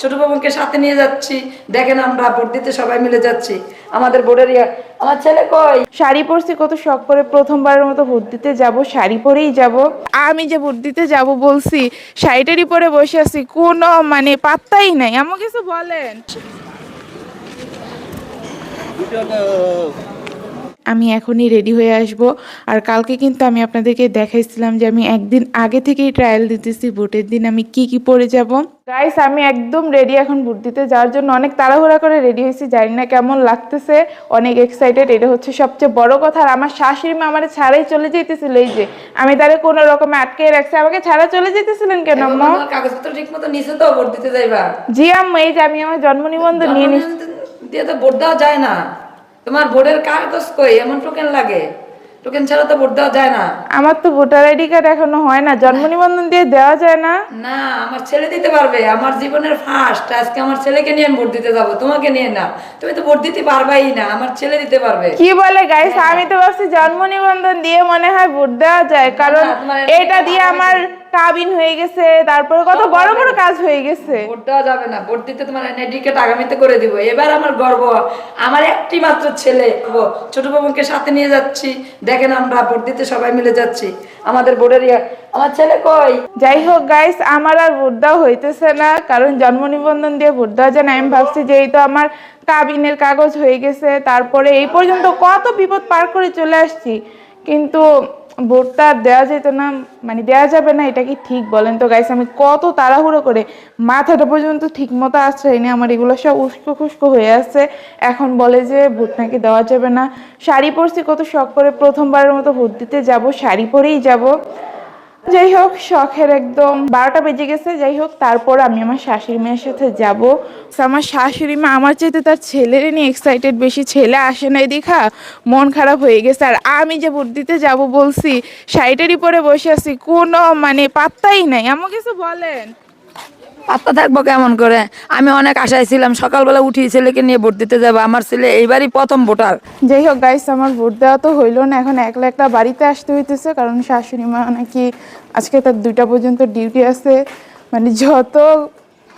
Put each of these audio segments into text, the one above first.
ছোট বাবুকে সাথে নিয়ে যাচ্ছি। দেখেন আমরা ভোট দিতে সবাই মিলে যাচ্ছি। আমাদের বোর্ডের আমার ছেলে কই? শাড়ি পরছি কত শখ করে প্রথমবারের মতো ভোট দিতে যাব শাড়ি পরেই যাব। আমি যে ভোট দিতে যাব বলছি শাড়িটারই পরে বসে আছি কোনো মানে পাত্তাই নাই। আমাকে কিছু বলেন। আমি এখনই রেডি হয়ে আসব। আর কালকে কিন্তু আমি আপনাদেরকে দেখাইছিলাম যে আমি একদিন আগে থেকেই ট্রায়াল দিতেছি ভোটের দিন আমি কি কি পরে যাব। গাইস আমি একদম রেডি এখন ভোট দিতে। যাওয়ার জন্য অনেক তাড়াহুড়া করে রেডি হয়েছি জানি না কেমন লাগতেছে। অনেক এক্সাইটেড এটা হচ্ছে সবচেয়ে বড় কথা। আর আমার শাশুড়ি মা আমার ছাড়াই চলে যেতেছিল এই যে। আমি তারে কোনো রকমে আটকে রাখছি। আমাকে ছাড়া চলে যেতেছিলেন কেন আম্মা? কাগজপত্র ঠিক মতো নিছে তো ভোট দিতে যাইবা। জি আম্মা এই যে আমি আমার জন্ম নিবন্ধন নিয়ে নিচ্ছি জন্মদিন দিয়ে তো ভোট দেওয়া যায় না। তোমার ভোটের কাগজ কই? এমন টোকেন লাগে। টোকেন ছাড়া তো ভোট দেওয়া যায় না। আমার তো ভোটার আইডি কার্ড এখনও হয় না। জন্ম নিবন্ধন দিয়ে দেওয়া যায় না? না আমার ছেলে দিতে পারবে। আমার জীবনের ফার্স্ট আজকে আমার ছেলেকে নিয়ে ভোট দিতে যাব। তোমাকে নিয়ে না তুমি তো ভোট দিতে পারবাই না। আমার ছেলে দিতে পারবে। কি বলে গাইস আমি তো ভাবছি জন্ম নিবন্ধন দিয়ে মনে হয় ভোট দেওয়া যায়। কারণ এটা দিয়ে আমার কাবিন হয়ে গেছে তারপরে কত বড় বড় কাজ হয়ে গেছে। ভোট দেওয়া যাবে না ভোট দিতে তোমার এনআইডি কার্ড আগামীতে করে দিব। এবার আমার গর্ব আমার একটি মাত্র ছেলে ছোট বাবুকে সাথে নিয়ে যাচ্ছি। দেখেন আমরা ভোট দিতে সবাই মিলে যাচ্ছি। আমাদের বোর্ডের আমার ছেলে কই? যাই হোক গাইস আমার আর ভোট দেওয়া হইতেছে না কারণ জন্ম নিবন্ধন দিয়ে ভোট দেওয়া যায় না। আমি ভাবছি যে এই তো আমার কাবিনের কাগজ হয়ে গেছে তারপরে এই পর্যন্ত কত বিপদ পার করে চলে আসছি। কিন্তু ভোটটা দেওয়া যেত না মানে দেওয়া যাবে না, এটা কি ঠিক বলেন? তো গাইস আমি কত তাড়াহুড়ো করে মাথাটা পর্যন্ত ঠিক মতো আশ্রয়নি, আমার এগুলো সব উস্কো খুস্কো হয়ে আছে। এখন বলে যে ভোট নাকি দেওয়া যাবে না। শাড়ি পরছি, কত শখ করে প্রথমবারের মতো ভোট দিতে যাব, শাড়ি পরেই যাব। যাই হোক শখের একদম বারোটা বেজে গেছে। যাই হোক তারপর আমি আমার শাশুড়ি মায়ের সাথে যাব। আমার শাশুড়ি মা আমার চাইতে তার ছেলের নিয়ে এক্সাইটেড বেশি। ছেলে আসে নাই দেখা, মন খারাপ হয়ে গেছে। আর আমি যে ভোট দিতে যাব বলছি, শাড়িটারই পরে বসে আছি। কোনো মানে পাত্তাই নাই। আমাকে কিছু বলেন। পাত্তা থাকব কেমন করে? আমি অনেক আশায় ছিলাম, সকালবেলা উঠি ছেলেকে নিয়ে ভোট দিতে যাব। আমার ছেলে এইবারই প্রথম ভোটার। যাই হোক গাইস আমার ভোট দেওয়া তো হইল না, এখন একলা একটা বাড়িতে আসতে হইতেছে, কারণ শাশুড়ি মা নাকি আজকে তার দুইটা পর্যন্ত ডিউটি আছে। মানে যত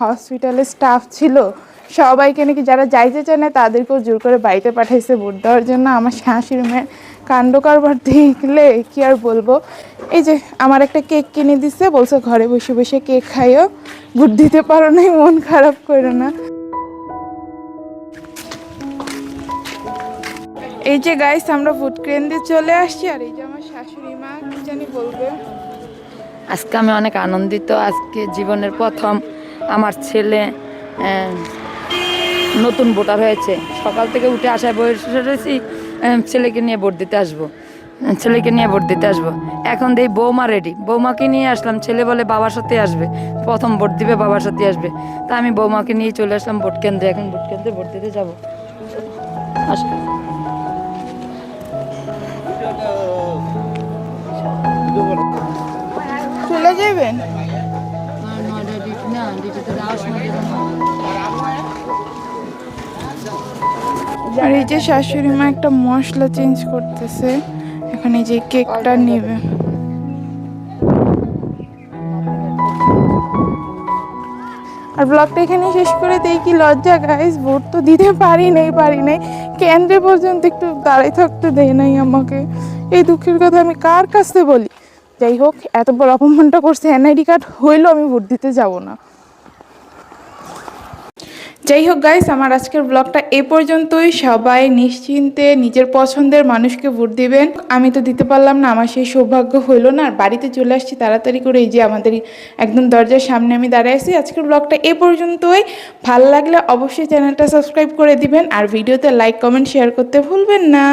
হসপিটালে স্টাফ ছিল, সবাইকে নাকি যারা যাইতে চায় না, তাদেরকেও জোর করে বাড়িতে পাঠাইছে ভোট দেওয়ার জন্য। আমার শাশুড়ি মেয়ের কাণ্ড কারবার দেখলে কি আর বলব? এই যে আমার একটা কেক কিনে দিছে, বলছে ঘরে বসে বসে কেক খাইও। ভোট দিতে পারো নাই, মন খারাপ করে না। এই যে গাইস আমরা ফুড কেন্দ্রে চলে আসছি, আর এই যে আমার শাশুড়ি মা, কি জানি বলবে। আজকে আমি অনেক আনন্দিত, আজকে জীবনের প্রথম আমার ছেলে নতুন ভোটার হয়েছে। সকাল থেকে উঠে আসায় বসে রয়েছি ছেলেকে নিয়ে ভোট দিতে আসব। ছেলেকে নিয়ে ভোট দিতে আসব। এখন দেই বৌমা রেডি বৌমাকে নিয়ে আসলাম, ছেলে বলে বাবার সাথে আসবে। প্রথম ভোট দিবে, বাবার সাথে আসবে। তা আমি বৌমাকে নিয়ে চলে আসলাম ভোট কেন্দ্রে। এখন ভোট কেন্দ্রে ভোট দিতে যাব। আস। চলে যাবেন? আর এই যে শাশুড়ি মা একটা মশলা চেঞ্জ করতেছে। এখন এই যে কেকটা নেবে। আর ব্লগটা এখানে শেষ করে দেই, কি লজ্জা গাইস ভোট তো দিতে পারি নাই পারি নাই। কেন্দ্রে পর্যন্ত একটু দাঁড়াই থাকতে দেয় নাই আমাকে। এই দুঃখের কথা আমি কার কাছে বলি? যাই হোক, এত বড় অপমানটা করছে, এনআইডি কার্ড হইলেও আমি ভোট দিতে যাব না। যাই হোক গাইস আমার আজকের ব্লগটা এ পর্যন্তই। সবাই নিশ্চিন্তে নিজের পছন্দের মানুষকে ভোট দিবেন। আমি তো দিতে পারলাম না, আমার সেই সৌভাগ্য হইল না। আর বাড়িতে চলে আসছি তাড়াতাড়ি করে, এই যে আমাদের একদম দরজার সামনে আমি দাঁড়ায় আছি। আজকের ব্লগটা এ পর্যন্তই। ভালো লাগলে অবশ্যই চ্যানেলটা সাবস্ক্রাইব করে দিবেন। আর ভিডিওতে লাইক কমেন্ট শেয়ার করতে ভুলবেন না।